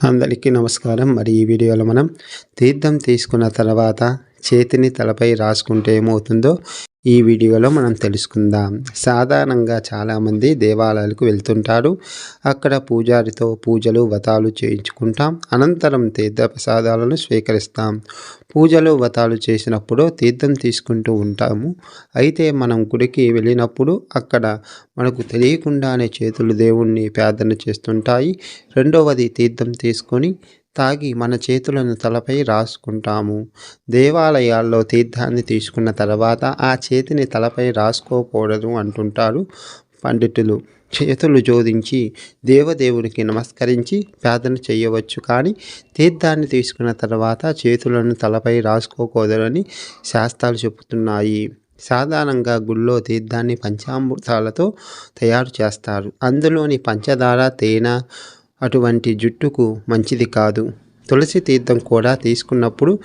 అందరికీ నమస్కారం. మరి ఈ వీడియోలో మనం తీర్థం తీసుకున్న తర్వాత చేతిని తలపై రాసుకుంటే ఏమవుతుందో ఈ వీడియోలో మనం తెలుసుకుందాం. సాధారణంగా చాలామంది దేవాలయాలకు వెళ్తుంటారు. అక్కడ పూజారితో పూజలు వ్రతాలు చేయించుకుంటాం. అనంతరం తీర్థ ప్రసాదాలను స్వీకరిస్తాం. పూజలు వ్రతాలు చేసినప్పుడు తీర్థం తీసుకుంటూ ఉంటాము. అయితే మనం గుడికి వెళ్ళినప్పుడు అక్కడ మనకు తెలియకుండానే చేతులు దేవుణ్ణి ప్రార్థన చేస్తుంటాయి. రెండవది తీర్థం తీసుకొని తాగి మన చేతులను తలపై రాసుకుంటాము. దేవాలయాల్లో తీర్థాన్ని తీసుకున్న తర్వాత ఆ చేతిని తలపై రాసుకోకూడదు అంటుంటారు పండితులు. చేతులు జోడించి దేవదేవుడికి నమస్కరించి ప్రార్థన చేయవచ్చు కానీ తీర్థాన్ని తీసుకున్న తర్వాత చేతులను తలపై రాసుకోకూడదని శాస్త్రాలు చెబుతున్నాయి. సాధారణంగా గుళ్ళో తీర్థాన్ని పంచామృతాలతో తయారు చేస్తారు. అందులోని పంచదార తేనె అటువంటి జుట్టుకు మంచిది కాదు. తులసి తీర్థం కూడా తీసుకున్నప్పుడు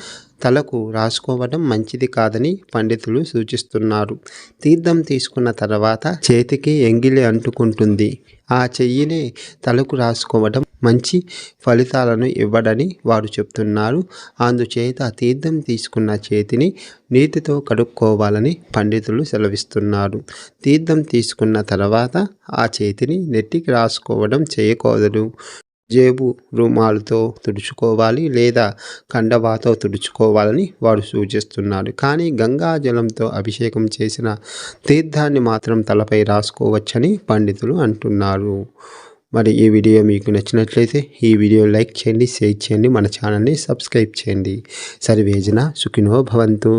తలకు రాసుకోవడం మంచిది కాదని పండితులు సూచిస్తున్నారు. తీర్థం తీసుకున్న తర్వాత చేతికి ఎంగిలి అంటుకుంటుంది. ఆ చెయ్యిని తలకు రాసుకోవడం మంచి ఫలితాలను ఇవ్వడని వారు చెప్తున్నారు. అందుచేత తీర్థం తీసుకున్న చేతిని నీతితో కడుక్కోవాలని పండితులు సెలవిస్తున్నారు. తీర్థం తీసుకున్న తర్వాత ఆ చేతిని నెట్టికి రాసుకోవడం చేయకూడదు. జేబు రుమాలతో తుడుచుకోవాలి లేదా కండవాతో తుడుచుకోవాలని వారు సూచిస్తున్నారు. కానీ గంగా జలంతో అభిషేకం చేసిన తీర్థాన్ని మాత్రం తలపై రాసుకోవచ్చని పండితులు అంటున్నారు. మరి ఈ వీడియో మీకు నచ్చినట్లయితే ఈ వీడియో లైక్ చేయండి షేర్ చేయండి మన ఛానల్ని సబ్స్క్రైబ్ చేయండి. సర్వేజన సుఖినో భవంతు.